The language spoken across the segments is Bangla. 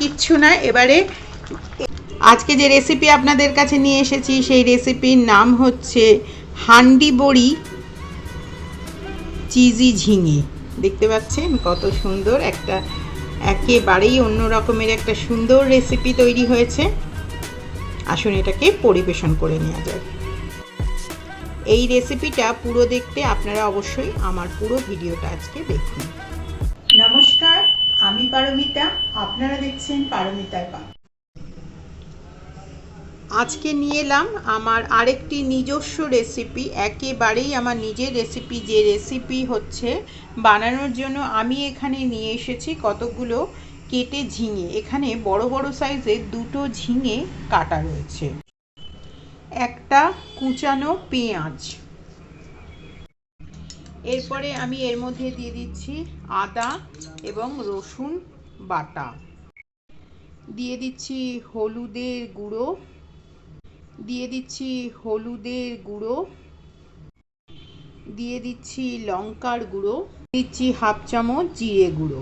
কিচ্ছু না, এবারে আজকে যে রেসিপি আপনাদের কাছে নিয়ে এসেছি, সেই রেসিপির নাম হচ্ছে হান্ডি বড়ি চিজি ঝিঙে। দেখতে পাচ্ছেন কত সুন্দর একটা, একেবারেই অন্য রকমের একটা সুন্দর রেসিপি তৈরি হয়েছে। আসুন এটাকে পরিবেশন করে নেওয়া যাক। এই রেসিপিটা পুরো দেখতে আপনারা অবশ্যই আমার পুরো ভিডিওটা আজকে দেখুন। পারমিতা, আপনারা দেখছেন পারমিতার পা। আজকে নিয়ে এলাম আমার আরেকটি নিজস্ব রেসিপি একেবারেই আমার নিজের রেসিপি যে রেসিপি হচ্ছে বানানোর জন্য আমি এখানে নিয়ে এসেছি কতগুলো কেটে ঝিঙে। এখানে বড় বড় সাইজের দুটো ঝিঙে কাটা রয়েছে। একটা কুচানো পেঁয়াজ। এরপরে আমি এর মধ্যে দিয়ে দিচ্ছি আদা এবং রসুন বাটা। দিয়ে দিচ্ছি হলুদের গুঁড়ো। দিয়ে দিচ্ছি হলুদের গুঁড়ো। দিয়ে দিচ্ছি লঙ্কার গুঁড়ো। দিচ্ছি হাফ চামচ জিরে গুঁড়ো।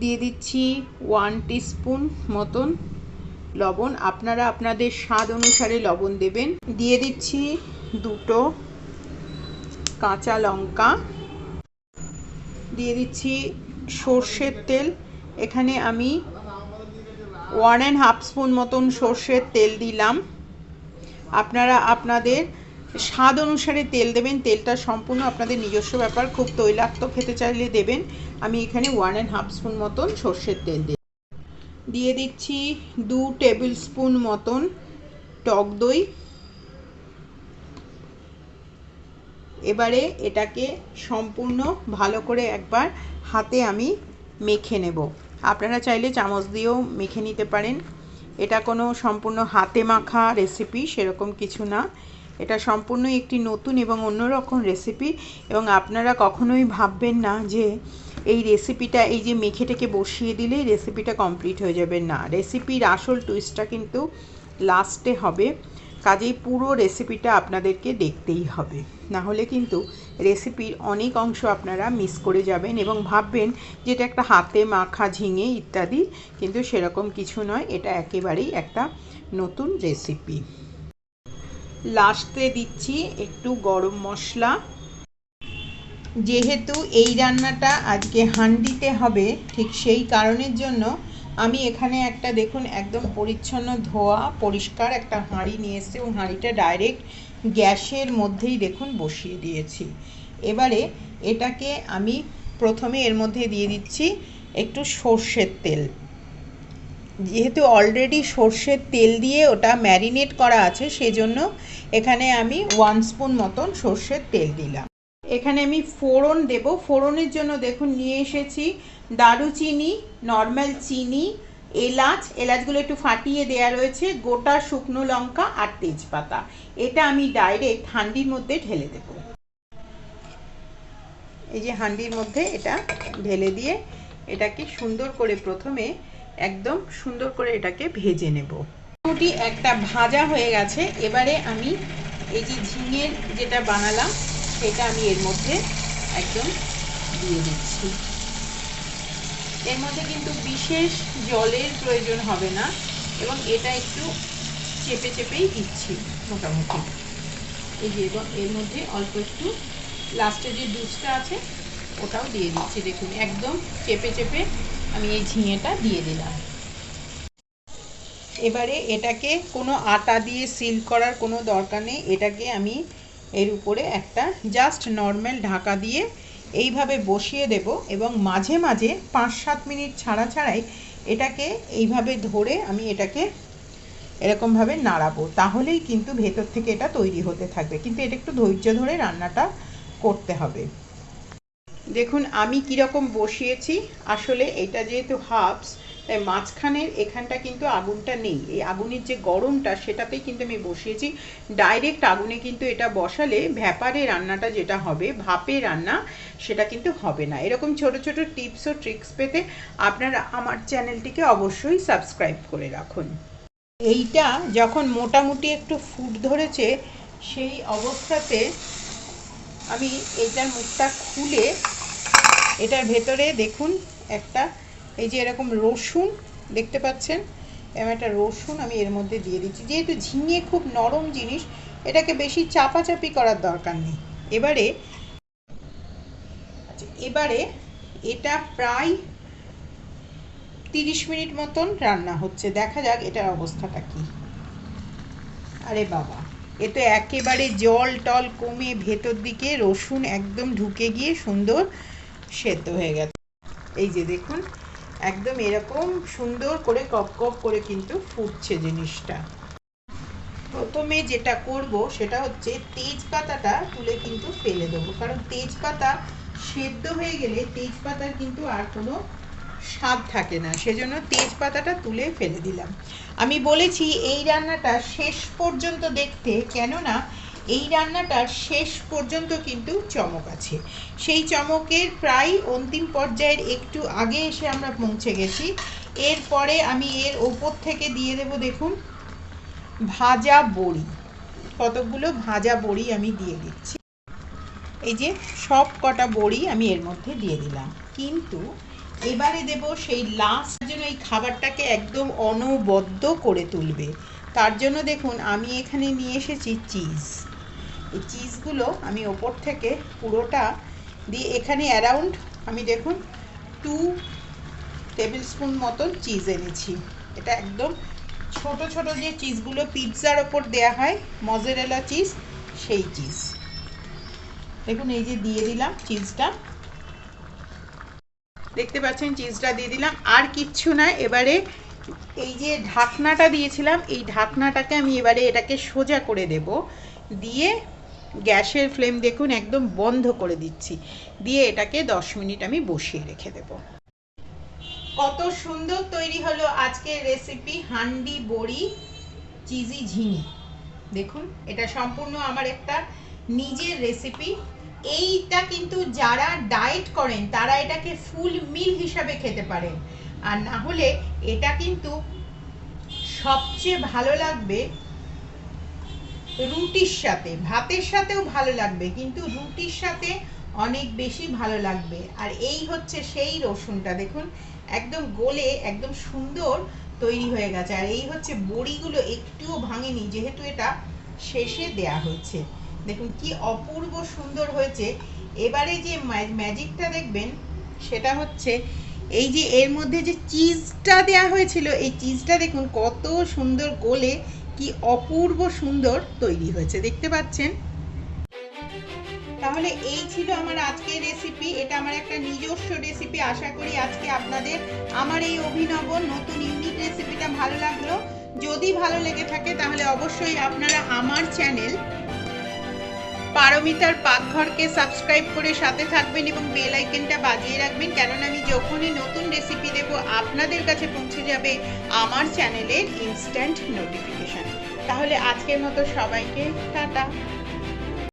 দিয়ে দিচ্ছি ওয়ান টিস্পুন মতন লবণ। আপনারা আপনাদের স্বাদ অনুসারে লবণ দেবেন। দিয়ে দিচ্ছি দুটো কাঁচা লঙ্কা। দিয়ে দিচ্ছি সর্ষের তেল। এখানে আমি ওয়ান অ্যান্ড হাফ স্পুন মতন সর্ষের তেল দিলাম। আপনারা আপনাদের স্বাদ অনুসারে তেল দেবেন। তেলটা সম্পূর্ণ আপনাদের নিজস্ব ব্যাপার। খুব তৈলাক্ত খেতে চাইলে দেবেন। আমি এখানে ওয়ান অ্যান্ড হাফ স্পুন মতন সর্ষের তেল দিই দিয়ে দিচ্ছি দু টেবিল স্পুন মতন টক দই। এবারে এটাকে সম্পূর্ণ ভালো করে একবার হাতে আমি মেখে নেব। আপনারা চাইলে চামচ দিয়েও মেখে নিতে পারেন। এটা কোনো সম্পূর্ণ হাতে মাখা রেসিপি সেরকম কিছু না। এটা সম্পূর্ণ একটি নতুন এবং অন্যরকম রেসিপি এবং আপনারা কখনোই ভাববেন না যে এই রেসিপিটা এই যে মেখেটাকে বসিয়ে দিলেই রেসিপিটা কমপ্লিট হয়ে যাবে। না রেসিপির আসল টুইস্টটা কিন্তু লাস্টে হবে। কাজেই পুরো রেসিপিটা আপনাদেরকে দেখতেই হবে। না হলে কিন্তু রেসিপির অনেক অংশ আপনারা মিস করে যাবেন এবং ভাববেন যে এটা একটা হাতে মাখা, ঝিঙে ইত্যাদি, কিন্তু সেরকম কিছু নয়, এটা একেবারেই একটা নতুন রেসিপি লাস্টে দিচ্ছি একটু গরম মশলা। যেহেতু এই রান্নাটা আজকে হান্ডিতে হবে, ঠিক সেই কারণের জন্য আমি এখানে একটা দেখুন, একদম পরিচ্ছন্ন ধোয়া, পরিষ্কার একটা হাঁড়ি নিয়ে এসেছি এবং হাঁড়িটা ডাইরেক্ট গ্যাসের মধ্যেই দেখুন বসিয়ে দিয়েছি। এবারে এটাকে আমি প্রথমে এর মধ্যে দিয়ে দিচ্ছি একটু সর্ষের তেল। যেহেতু অলরেডি সর্ষের তেল দিয়ে ওটা ম্যারিনেট করা আছে, সেজন্য এখানে আমি ওয়ান স্পুন মতন সর্ষের তেল দিলাম। এখানে আমি ফোড়ন দেব। ফোড়নের জন্য দেখুন, নিয়ে এসেছি দারুচিনি, নর্মাল চিনি, এলাচ। এলাচগুলো একটু ফাটিয়ে দেয়া রয়েছে, গোটা শুকনো লঙ্কা আর তেজপাতা। এটা আমি ডাইরেক্ট হান্ডির মধ্যে ঢেলে দেব। এই যে হান্ডির মধ্যে এটা ঢেলে দিয়ে এটাকে সুন্দর করে প্রথমে একদম সুন্দর করে এটাকে ভেজে নেব। একটা ভাজা হয়ে গেছে। এবারে আমি এই যে ঝিঙের যেটা বানালাম সেটা আমি এর মধ্যে একদম দিয়ে দিচ্ছি। এর মধ্যে কিন্তু বিশেষ জলের প্রয়োজন হবে না এবং এটা একটু চেপে চেপেই দিচ্ছি মোটামুটি। এই যে, এবং এর মধ্যে অল্প একটু লাস্টে যে দুধটা আছে, ওটাও দিয়ে দিচ্ছি। দেখুন, একদম চেপে চেপে আমি এই ঝিঙেটা দিয়ে দিলাম। এবারে এটাকে কোনো আটা দিয়ে সিল করার কোনো দরকার নেই। এটাকে আমি এর উপরে একটা জাস্ট নর্মাল ঢাকা দিয়ে এইভাবে বসিয়ে দেব এবং মাঝে মাঝে পাঁচ সাত মিনিট ছাড়া ছাড়াই এটাকে এইভাবে ধরে আমি এটাকে এরকমভাবে নাড়াবো। তাহলেই কিন্তু ভেতর থেকে এটা তৈরি হতে থাকবে। কিন্তু এটা একটু ধৈর্য ধরে রান্নাটা করতে হবে। দেখুন, আমি কীরকম বসিয়েছি। আসলে এটা যেহেতু হাফস মাঝখানের এখানটা কিন্তু আগুনটা নেই। এই আগুনের যে গরমটা, সেটাতেই কিন্তু আমি বসিয়েছি। ডাইরেক্ট আগুনে কিন্তু এটা বসালে ভ্যাপারে রান্নাটা যেটা হবে, ভাপে রান্না, সেটা কিন্তু হবে না। এরকম ছোট ছোট টিপস ও ট্রিক্স পেতে আপনারা আমার চ্যানেলটিকে অবশ্যই সাবস্ক্রাইব করে রাখুন। এইটা যখন মোটামুটি একটু ফুট ধরেছে, সেই অবস্থাতে আমি এইটার মুখটা খুলে, এটার ভেতরে দেখুন একটা এই যে এরকম রসুন দেখতে পাচ্ছেন এবং একটা রসুন আমি এর মধ্যে দিয়ে দিচ্ছি। যেহেতু ঝিঙে খুব নরম জিনিস, এটাকে বেশি চাপাচাপি করার দরকার নেই। এবারে আচ্ছা এবারে এটা প্রায় তিরিশ মিনিট মতন রান্না হচ্ছে। দেখা যাক এটার অবস্থাটা কি। আরে বাবা, এ তো একেবারে জল টল কমে ভেতর দিকে রসুন একদম ঢুকে গিয়ে সুন্দর সেদ্ধ হয়ে গেছে। এই যে দেখুন একদম এরকম সুন্দর করে কপ কপ করে কিন্তু ফুটছে জিনিসটা। প্রথমে যেটা করব সেটা হচ্ছে তেজপাতাটা তুলে কিন্তু ফেলে দেবো। কারণ তেজপাতা সেদ্ধ হয়ে গেলে তেজপাতার কিন্তু আর কোনো স্বাদ থাকে না। সেজন্য তেজপাতাটা তুলে ফেলে দিলাম। আমি বলেছি এই রান্নাটা শেষ পর্যন্ত দেখতে, কেননা এই রান্নাটার শেষ পর্যন্ত কিন্তু চমক আছে। সেই চমকের প্রায় অন্তিম পর্যায়ের একটু আগে এসে আমরা পৌঁছে গেছি। এরপরে আমি এর ওপর থেকে দিয়ে দেব দেখুন, ভাজা বড়ি। কতগুলো ভাজা বড়ি আমি দিয়ে দিচ্ছি। এই যে সব কটা বড়ি আমি এর মধ্যে দিয়ে দিলাম। কিন্তু এবারে দেব সেই লাস্ট জন্য এই খাবারটাকে একদম অনবদ্য করে তুলবে। তার জন্য দেখুন, আমি এখানে নিয়ে এসেছি চিজ এই চিজগুলো আমি ওপর থেকে পুরোটা দিয়ে এখানে অ্যারাউন্ড আমি দেখুন টু টেবিল স্পুন মতন চিজ এনেছি। এটা একদম ছোট ছোট যে চিজগুলো পিৎজার ওপর দেয়া হয় মজেরেলা চিজ সেই চিজ দেখুন এই যে দিয়ে দিলাম চিজটা দেখতে পাচ্ছেন চিজটা দিয়ে দিলাম। আর কিচ্ছু না, এবারে এই যে ঢাকনাটা দিয়েছিলাম, এই ঢাকনাটাকে আমি এবারে এটাকে সোজা করে দেব। দিয়ে গ্যাসের ফ্লেম দেখুন, একদম বন্ধ করে দিচ্ছি। দিয়ে এটাকে দশ মিনিট আমি বসিয়ে রেখে দেব। কত সুন্দর তৈরি হলো আজকের রেসিপি হান্ডি, বড়ি চিজি ঝিঙে। দেখুন, এটা সম্পূর্ণ আমার একটা নিজের রেসিপি এইটা কিন্তু যারা ডায়েট করেন, তারা এটাকে ফুল মিল হিসাবে খেতে পারেন। আর না হলে এটা কিন্তু সবচেয়ে ভালো লাগবে রুটির সাথে, ভাতের সাথেও ভালো লাগবে, কিন্তু রুটির সাথে অনেক বেশি ভালো লাগবে। আর এই হচ্ছে সেই রসুনটা, দেখুন, একদম গোলে, একদম সুন্দর তৈরি হয়ে গেছে। আর এই হচ্ছে বড়িগুলো একটুও ভাঙেনি, যেহেতু এটা শেষে দেয়া হয়েছে। দেখুন, কি অপূর্ব সুন্দর হয়েছে। এবারে যে ম্যাজিকটা দেখবেন, সেটা হচ্ছে এই যে এর মধ্যে যে চিজটা দেয়া হয়েছিল, এই চিজটা দেখুন, কত সুন্দর গোলে কি অপূর্ব সুন্দর তৈরি হয়েছে, দেখতে পাচ্ছেন? তাহলে এই ছিল আমার আজকের রেসিপি এটা আমার একটা নিজস্ব রেসিপি আশা করি আজকে আপনাদের আমার এই অভিনব নতুন ইউনিক রেসিপিটা ভালো লাগল। যদি ভালো লেগে থাকে তাহলে অবশ্যই আপনারা আমার চ্যানেল পারমিতার পাকঘরকে সাবস্ক্রাইব করে সাথে থাকবেন এবং বেল আইকনটা বাজিয়ে রাখবেন। কেননা আমি যখনই নতুন রেসিপি দেব, আপনাদের কাছে পৌঁছে যাবে আমার চ্যানেলের ইনস্ট্যান্ট নোটিফিকেশান তাহলে আজকের মতো সবাইকে টাটা।